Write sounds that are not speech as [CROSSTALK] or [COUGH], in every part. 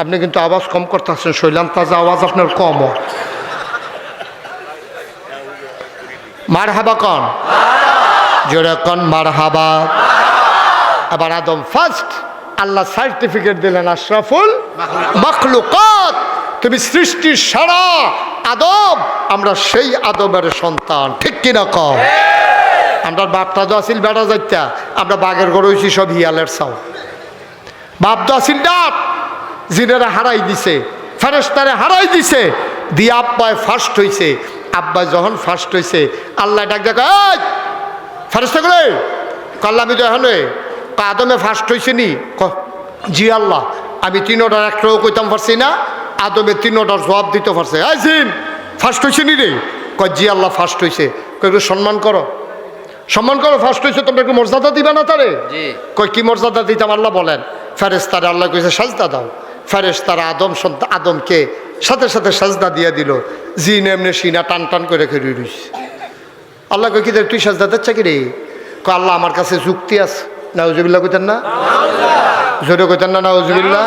আপনি কিন্তু আওয়াজ কম করতেছেন, শৈলাম, তাজা আওয়াজ আপনার কম মার হাবা কন। জোরে মার হাবা আবার আদম ফার্স্ট আল্লাহ সার্টিফিকেট দিলেন আশরাফুল মখলুকাত। তুমি সৃষ্টির সারা আদম, আমরা সেই আদমের সন্তান, ঠিক কিনা কম আমরা বাপটা তো আসিল বেড়া যাইতা, আমরা বাঘের গড়ে হয়েছি সব হিয়ালের চাও বাপ তো আসিল ডাক জিনেরা হারাই দিছে ফেরেস্তারে হারাই দিছে। দিয়ে আব্বায় ফার্স্ট হইছে। আব্বাই যখন ফার্স্ট হইছে আল্লাহ ডাক ডাক এই ফেরেস্তা করে কাল্লা আমি তো এখানে আদমে ফার্স্ট হয়েছে নি? ক- জি আল্লাহ আমি তিন অর্ডার একটাও কইতাম পারছি না আদমে তিন অর্ডার জবাব দিতে পারছে এই জিন ফার্স্ট হয়েছে নি রে? কয় জি আল্লাহ ফার্স্ট হয়েছে কয় একটু সম্মান করো। সম্মান করো ফার্স্ট হয়েছে তোমরা একটু মর্যাদা দিবা না তারে? কই কি মর্যাদা দিতাম আল্লাহ বলেন? ফেরেস্তারে আল্লাহ কইছে সাজদা দাও। ফেরেস্তারা আদম সন্তান আদমকে সাথে সাথে সাজদা দিয়ে দিল। জিন এমনি সিনা টান টান করে খেয়ে রইছে। আল্লাহ কি রে, তুই সাজদা দিচ্ছ কি রে? কয় আল্লাহ আমার কাছে যুক্তি আছে। নাউজুবিল্লাহ কইতেন না? জোরে কইতেন না নাউজুবিল্লাহ?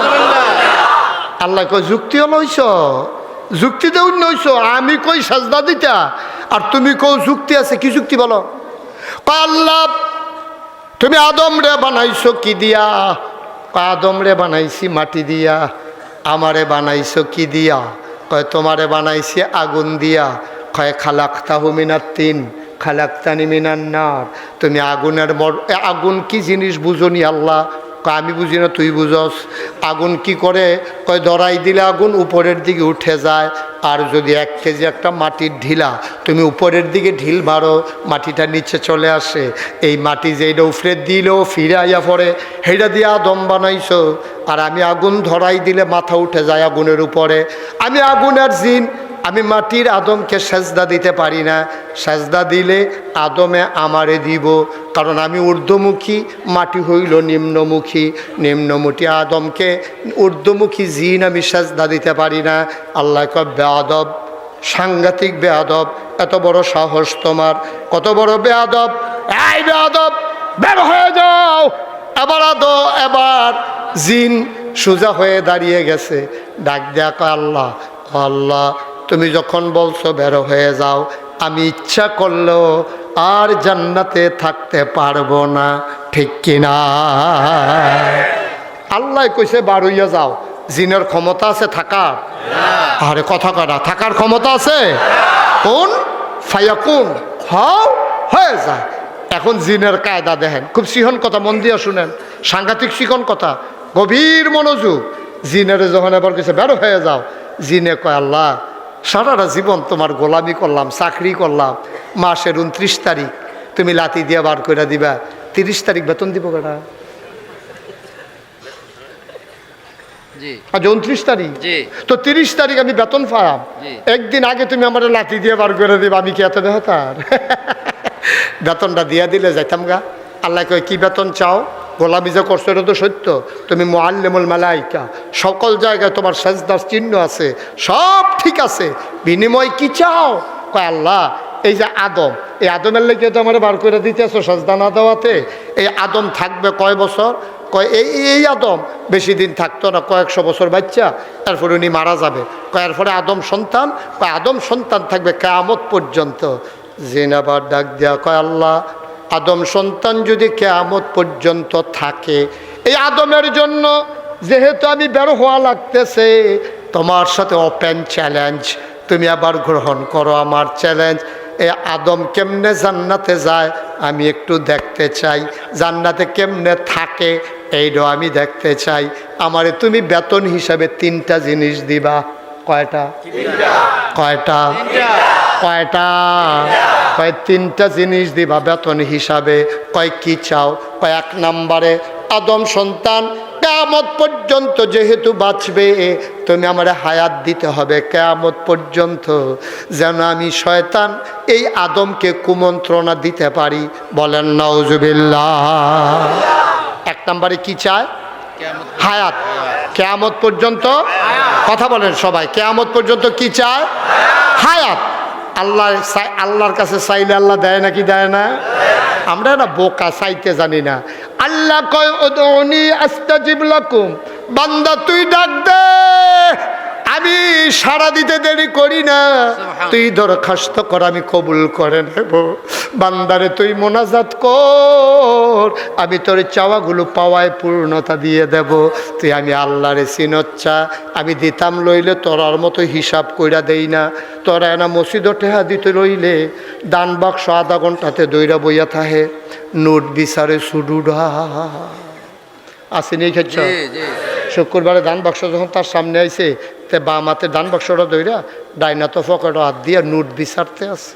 আল্লাহ কই যুক্তি হলো হইছ যুক্তি দেউন নইছ আমি কই সাজদা দিতা? আর তুমি কও যুক্তি আছে কি যুক্তি বলো? কয় আল্লাহ তুমি আদম রে বানাইছো কি দিয়া? আদম বানাইছি মাটি দিয়া, আমারে বানাইছো কি দিয়া? কয়, তোমারে বানাইছি আগুন দিয়া। কয় খালাক্তা হুমিনার তিন, খালাক্তানি মিনান্নার নার। তুমি আগুনের মর আগুন কি জিনিস বুঝনি আল্লাহ? আমি বুঝি না, তুই বুঝস। আগুন কি করে? কয় দরাই দিলে আগুন, উপরের দিকে উঠে যায়। আর যদি এক কেজি একটা মাটির ঢিলা, তুমি উপরের দিকে ঢিল মারো, মাটিটা নিচে চলে আসে। এই মাটি যেটা উফরে দিলেও ফিরে আইয়া পড়ে হেটা দিয়ে আদম বানাইছো। আর আমি আগুন ধরাই দিলে মাথা উঠে যায় আগুনের উপরে। আমি আগুনের জিন আমি মাটির আদমকে সেজদা দিতে পারি না। সেজদা দিলে আদমে আমারে দিব। কারণ আমি ঊর্ধ্বমুখী, মাটি হইল নিম্নমুখী। নিম্নমুখী আদমকে ঊর্ধ্বমুখী জিন আমি সেজদা দিতে পারি না। আল্লাহ কব বেআদব, সাংঘাতিক বেআদব, এত বড় সাহস তোমার। কত বড় বেআদব? এই বেআদব, বের হয়ে যাও। এবার আদো, এবার। জিন সোজা হয়ে দাঁড়িয়ে গেছে। ডাক দেয়া আল্লাহ আল্লাহ তুমি যখন বলছো বের হয়ে যাও, আমি ইচ্ছা করলেও আর জান্নাতে থাকতে পারব না, ঠিক কিনা? আল্লাহ কইছে, বার হইয়া যাও। জিনের ক্ষমতা আছে থাকার? আরে কথা করা থাকার ক্ষমতা আছে? কোন? ফাইয়া কোন হাও, হয়ে যায় এখন জিনের কায়দা দেখেন, খুব সিহন কথা, মন দিয়ে শুনেন। সাংঘাতিক শিখন কথা, গভীর মনোযোগ। জিনের যখন এবার কিছু বেরো হয়ে যাও, জিনে কয়, আল্লাহ সারাটা জীবন তোমার গোলামি করলাম চাকরি করলাম মাসের উনত্রিশ তারিখ তুমি লাতি দিয়ে বার করে দিবা তিরিশ তারিখ বেতন দিব কেটা? আজ উনত্রিশ তারিখ। তো তিরিশ তারিখ আমি বেতন পাম একদিন আগে তুমি আমার লাঠি দিয়ে বার করে দেবে আমি কি এত বেহতার? [LAUGHS] বেতনটা দিয়ে দিলে যাইতাম গা। আল্লাহ কয় কি বেতন চাও? গোলামি যে করছ, এটা তো সত্য। তুমি মোয়াল্লেমুল মালাইকা, সকল জায়গায় তোমার সাজদার চিহ্ন আছে, সব ঠিক আছে। বিনিময় কি চাও? কয়, আল্লাহ, এই যে আদম, এই আদমের লেগে তো আমার বার করে দিতেছো সাজদা না দেওয়াতে। এই আদম থাকবে কয় বছর? কয়, এই এই আদম বেশি দিন থাকতো না কয়েকশো বছর বাচ্চা, তারপরে উনি মারা যাবে। কয়ের পরে আদম সন্তান, কয়, আদম সন্তান থাকবে কেয়ামত পর্যন্ত। জিনাবার ডাক দেয়া কয়, আল্লাহ আদম সন্তান যদি কেয়ামত পর্যন্ত থাকে, এই আদমের জন্য যেহেতু আমি বের হওয়া লাগতেছে, তোমার সাথে ওপেন চ্যালেঞ্জ তুমি আবার গ্রহণ করো আমার চ্যালেঞ্জ এ আদম কেমনে জান্নাতে যায়, আমি একটু দেখতে চাই। জান্নাতে কেমনে থাকে, এইটাও আমি দেখতে চাই। আমারে তুমি বেতন হিসাবে তিনটা জিনিস দিবা। কয়টা? কয়টা? কয়টা? কয় তিনটা জিনিস দিবা বেতন হিসাবে, কয় কি চাও, কয় এক নম্বরে, আদম সন্তান, কেয়ামত পর্যন্ত যেহেতু বাঁচবে, তুমি আমার হায়াত দিতে হবে কেয়ামত পর্যন্ত। যেন আমি শয়তান এই আদমকে কুমন্ত্রণা দিতে পারি। বলেন নওজুবিল্লাহ এক নম্বরে কি চায়? হায়াত। কেয়ামত পর্যন্ত? কথা বলেন সবাই, কেয়ামত পর্যন্ত কি চায়? হায়াত। আল্লাহ আল্লাহর কাছে চাইলে আল্লাহ দেয় নাকি দেয় না? আমরা না বোকা, চাইতে জানি না। আল্লাহ কয় আস্তা আস্তাজিব লাকুম। বান্দা, তুই ডাক দে। সারা দিতে দেরি করি না। তুই দরখাস্ত কর আমি কবুল করে নেব। বান্দারে তুই মোনাজাত কর। আমি তোর চাওয়াগুলো পাওয়ায় পূর্ণতা দিয়ে দেব। তুই আমি আল্লাহরে চিনচ্ছা। আমি দিতাম লইলে তোরার মতো হিসাব কইরা দেই না। তোরা এনা মসজিদ টেহা দিতে লইলে দান বাক্স আধা ঘন্টাতে দইরা বইয়া থাহে। নোট বিচারে সুডুডা আসেনি খেয়েছ শুক্রবারে দান বাক্স যখন তার সামনে আইছে তে বাম হাতে দান বাক্সটা দইরা ডাইনা তো ফকেট হাত দিয়ে নোট বিচারতে আছে।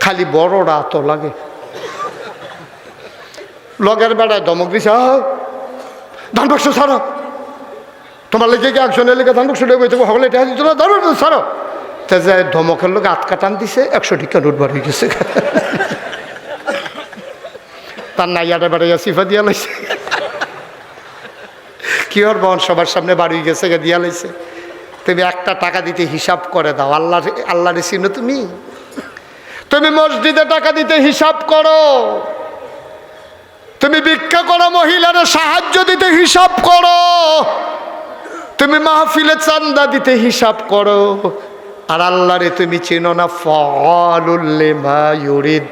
খালি বড়রা তো লাগে। লগের বেড়ায় ধমক দিছে "আহ, ধান বাক্স ছাড়ো। তোমার লেগে কি একজনের লেগে ধান বাক্স লেগে তুমি হলে এটা দিত না ধরো ছাড়ো। তে যে ধমকের লোক আট কাটান দিছে একশো টিকা নোট বাড়ি গেছে। তার নাইয়াটা বেড়াইয়া সিফা দিয়া লাইছে। কি বোন সবার সামনে বাড়ি গেছে গে দিয়া লাইছে। তুমি একটা টাকা দিতে হিসাব করে দাও, আল্লাহ আল্লাহরে চিনো তুমি? তুমি মসজিদে টাকা দিতে হিসাব করো। তুমি ভিক্ষা করো মহিলারা সাহায্য দিতে হিসাব করো। তুমি মাহফিলে চান্দা দিতে হিসাব করো। আর আল্লাহরে তুমি চেনো না ইউরিদ।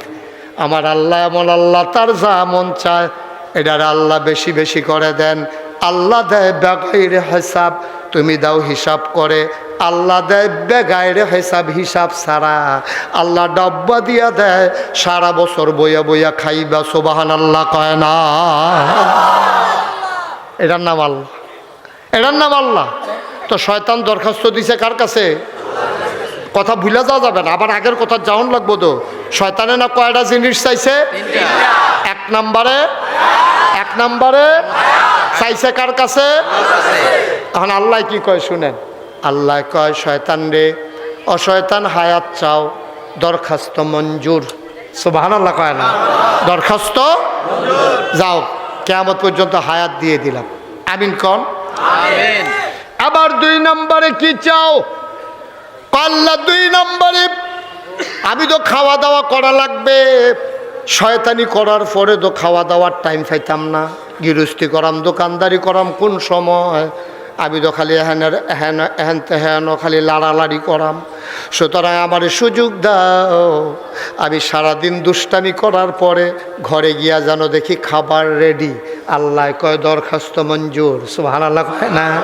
আমার আল্লাহ এমন আল্লাহ, তার যা মন চায়, এটার আল্লাহ বেশি বেশি করে দেন। আল্লাহ দেয় বেগাইরে হিসাব, তুমি দাও হিসাব করে। আল্লাহ দেয় বেগাইরে হিসাব হিসাব সারা আল্লাহ ডাব্বা দিয়া দেয়, সারা বছর বইয়া বইয়া খাইবা সোবাহান আল্লাহ কয় না। এটার নাম আল্লাহ। এটার নাম আল্লাহ। তো শয়তান দরখাস্ত দিছে কার কাছে? কথা ভুলে যাওয়া যাবে না, আবার আগের কথা যাওন লাগবো তো। শয়তানে না কয়টা জিনিস চাইছে? এক নম্বরে? এক নম্বরে? চাইছে কার কাছে? এখন আল্লাহ কি কয় শুনেন। আল্লাহ কয় শয়তান রে অশয়তান হায়াত চাও দরখাস্ত মঞ্জুর। সুবাহান আল্লাহ কয় না। দরখাস্ত যাও কেমন পর্যন্ত হায়াত দিয়ে দিলাম। আমিন কন? আবার দুই নম্বরে কি চাও? পাল্লা দুই নম্বরে আমি তো খাওয়া দাওয়া করা লাগবে। শয়তানি করার পরে তো খাওয়া দাওয়ার টাইম পাইতাম না। গৃহস্থী করাম, দোকানদারি করাম কোন সময়? আমি তো খালি এহেনের এহেন এহেন তেহেন খালি লাড়ালাড়ি করাম। সুতরাং আমার সুযোগ দাও। আমি সারাদিন দুষ্টামি করার পরে ঘরে গিয়া যেন দেখি খাবার রেডি আল্লাহ কয়, দরখাস্ত মঞ্জুর। সুহান আল্লাহ কয় না।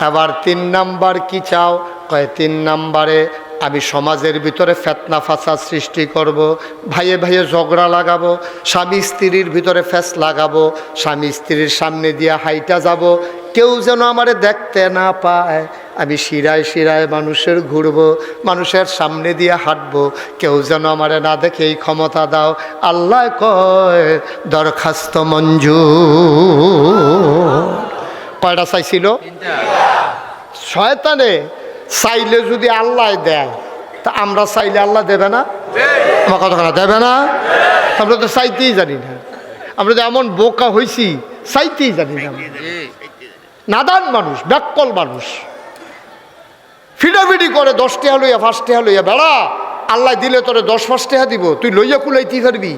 আবার তিন নাম্বার কি চাও? কয়, তিন নাম্বারে আমি সমাজের ভিতরে ফেতনা ফাসাদ সৃষ্টি করব ভাইয়ে ভাইয়ে ঝগড়া লাগাবো স্বামী স্ত্রীর ভিতরে ফ্যাস লাগাবো স্বামী স্ত্রীর সামনে দিয়ে হাইটা যাব কেউ যেন আমারে দেখতে না পায়। আমি শিরায় শিরায় মানুষের ঘুরবো মানুষের সামনে দিয়ে হাঁটবো কেউ যেন আমারে না দেখে এই ক্ষমতা দাও। আল্লাহ কয় দরখাস্ত মঞ্জু কয়টা চাইছিল? শয়তানে চাইলে যদি আল্লাহ দেয়, তা আমরা চাইলে আল্লাহ দেবে না? আমার কথা দেবে না? আমরা তো চাইতেই জানি না। আমরা তো এমন বোকা হইছি, চাইতেই জানি না নাদান মানুষ ব্যাককল মানুষ। ফিডাফিডি করে দশ টেহা লইয়া, পাঁচ টেহা লইয়া, বেড়া, আল্লাহ দিলে তোরে দশ, পাঁচ টেহা দিব, তুই লইয়া কুলাইতে পারবি।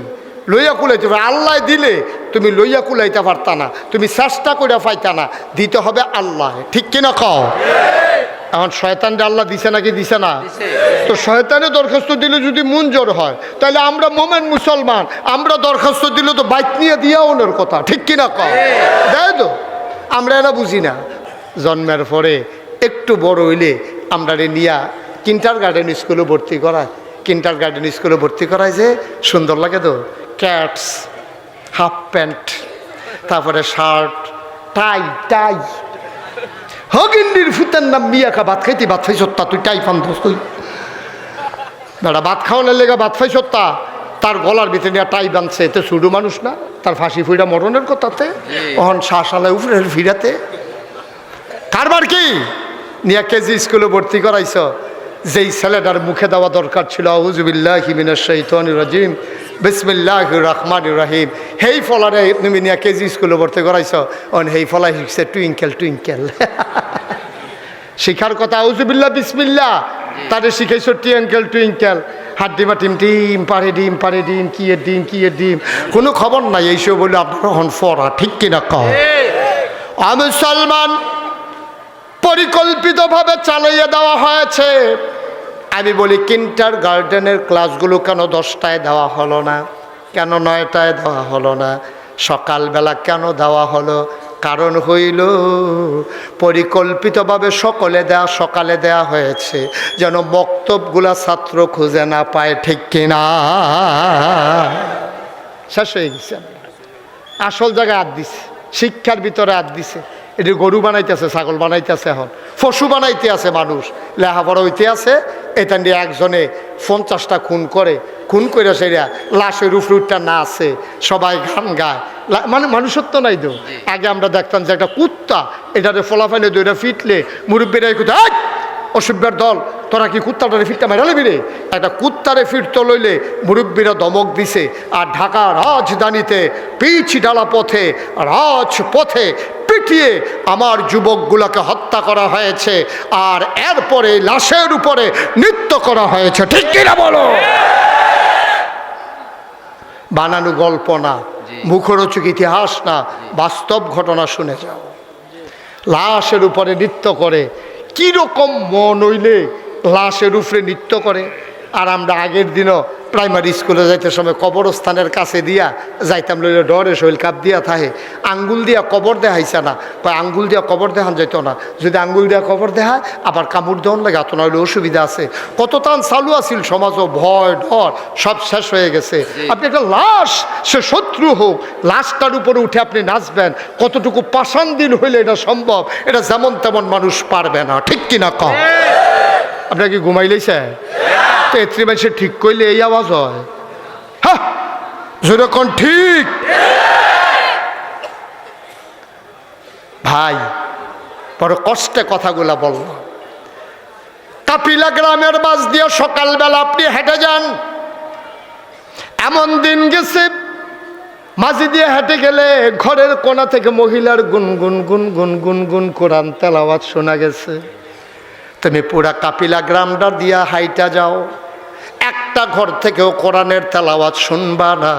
লইয়া কুলাইতে পারবি, আল্লাহ দিলে তুমি লইয়া কুলাইতে পারতা না, তুমি চেষ্টা করে পাইতা না, দিতে হবে আল্লাহ। ঠিক কিনা কও? এখন শয়তানটা আল্লাহ দিছে নাকি দিছে না? তো শয়তানে দরখাস্ত দিলে যদি মন জোর হয় তাহলে আমরা মোমেন মুসলমান আমরা দরখাস্ত দিলে তো বাইক নিয়ে দিয়া ওনার কথা ঠিক কিনা কও দেয় তো? আমরা এরা বুঝি না। জন্মের পরে একটু বড় হইলে আমরা রে নিয়া কিন্টার গার্ডেন স্কুলে ভর্তি করায়। কিন্টার গার্ডেন স্কুলে ভর্তি করায় যে সুন্দর লাগে তো? ক্যাটস হাফ প্যান্ট তারপরে শার্ট টাই টাই। হগিন্ডির ফুতের নাম মিয়াকা ভাত খাইতে, ভাত খাইছ তা, তুই টাই পান তুই বেড়া, ভাত খাওয়ানোর লেগে ভাত খাইছ তা, তার গলার ভিতরে নিয়ে টাই বাঁধছে, এতে শুরু মানুষ না? তার ফাঁসি ফুইটা মরণের কথাতে, অহন শ্বাসালে উপরে ফিরাতে। কারবার কি? নিয়া কেজি স্কুলে ভর্তি করাইছ। যেই ছেলেটার মুখে দেওয়া দরকার ছিল আউজুবিল্লাহ হিমিনের শৈতন রাজিম। বিসমিল্লাহ রহমান রাহিম। হেই ফলারে, তুমি নিয়া কেজি স্কুলে ভর্তি করাইছ। অন হেই ফলা শিখছে টুইঙ্কেল টুইঙ্কেল। [LAUGHS] শিখার কথা আউজুবিল্লাহ বিসমিল্লাহ। তাদের শিখাইছো টুইঙ্কেল টুইঙ্কেল। হাত ডিমা টিম টিম পারে ডিম পারে ডিম কি এর ডিম কি এর ডিম। কোনো খবর নাই এইসব বলে আপনার হন ফরা, ঠিক কিনা কহ আমি মুসলমান পরিকল্পিতভাবে চালিয়ে দেওয়া হয়েছে। আমি বলি, কিন্টার গার্ডেনের ক্লাসগুলো কেন দশটায় দেওয়া হলো না? কেন নয়টায় দেওয়া হলো না? সকালবেলা কেন দেওয়া হলো? কারণ হইল, পরিকল্পিতভাবে সকলে দেয়া, সকালে দেয়া হয়েছে। যেন বক্তব্যগুলা ছাত্র খুঁজে না পায়, ঠিক কিনা? শেষ হয়ে গেছে। আসল জায়গায় আদ দিছে। শিক্ষার ভিতরে আদ দিছে। এটি গরু বানাইতেছে, ছাগল বানাইতেছে এখন। পশু বানাইতে আছে মানুষ। লেখাপড়া হইতে আছে এটা নিয়ে একজনে পঞ্চাশটা খুন করে খুন করে সেটা লাশের উফরুটটা না আছে সবাই গান গায়। মানে মানুষত্ব নাই তো। আগে আমরা দেখতাম যে একটা কুত্তা এটাতে ফলাফাইলে দুইটা ফিটলে মুরব্বীরা কোথায় অসভ্যের দল তোরা কি কুত্তাটারে ফিরটা মেরালিবি রে? একটা কুত্তারে ফিরতে লইলে মুরব্বীরা দমক দিছে আর ঢাকা রাজধানীতে পিচ ডালা পথে রাজ পথে পিটিয়ে আমার যুবকগুলোকে হত্যা করা হয়েছে আর এরপরে লাশের উপরে নৃত্য করা হয়েছে। ঠিক কিনা বলো? বানানো গল্প না মুখরোচক ইতিহাস না বাস্তব ঘটনা শুনে যাও। লাশের উপরে নৃত্য করে কীরকম মন হইলে লাশের উপরে নৃত্য করে? আর আমরা আগের দিনও প্রাইমারি স্কুলে যাইতে সময় কবরস্থানের কাছে দিয়া যাইতাম লইলে ডরে শৈল কাপ দিয়া থাহে। আঙ্গুল দিয়া কবর দেখাইছে না বা আঙ্গুল দিয়া কবর দেখান যেত না। যদি আঙ্গুল দিয়া কবর দেখায় আবার কামড় দেওয়ান লাগে এত নইলে অসুবিধা আছে। কত তান চালু আছিল সমাজও ভয় ডর সব শেষ হয়ে গেছে। আপনি একটা লাশ সে শত্রু হোক লাশটার উপরে উঠে আপনি নাচবেন কতটুকু পাষাণ দিন হইলে এটা সম্ভব? এটা যেমন তেমন মানুষ পারবে না ঠিক কিনা কম আপনার কি ঘুমাইলেছে তো মানুষের ঠিক করলে এই আওয়াজ হয়। হ্যাঁ ঠিক? ভাই বড় কষ্টে কথাগুলা বললাম কাপিলা গ্রামের বাস দিয়ে সকালবেলা আপনি হেঁটে যান। এমন দিন গেছে, মাঝি দিয়ে হেঁটে গেলে ঘরের কোণা থেকে মহিলার গুনগুন গুন গুন গুন গুন কোরআন তেলাওয়াত শোনা গেছে। তুমি পুরা কাপিলা গ্রামটা দিয়া হাইটা যাও। একটা ঘর থেকেও কোরআনের তেলাওয়াত শুনবা না।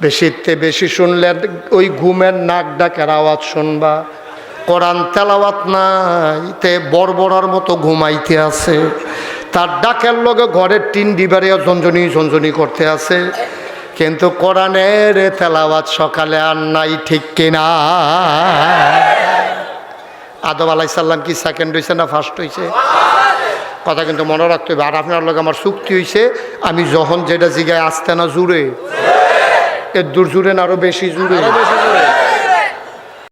বেশিতে বেশি শুনলে ওই ঘুমের নাক ডাকের আওয়াজ শুনবা। কোরআন তেলাওয়াত নাই, তে বড়বড়ার মতো ঘুমাইতে আছে। তার ডাকের লগে ঘরের টিন ডিবারে ঝঞ্ঝনি ঝঞ্ঝনি করতে আছে। কিন্তু কোরআনের তেলাওয়াত সকালে আর নাই, ঠিক কিনা? আদম আলাইসাল্লাম কি সেকেন্ড হয়েছে না ফার্স্ট হয়েছে কথা কিন্তু মনে রাখতে হবে। আর আপনার লোক আমার চুক্তি হয়েছে আমি যখন যেটা জিগায় আসতে না জুড়ে, এর দূর জুড়ে না আরও বেশি জুড়ে।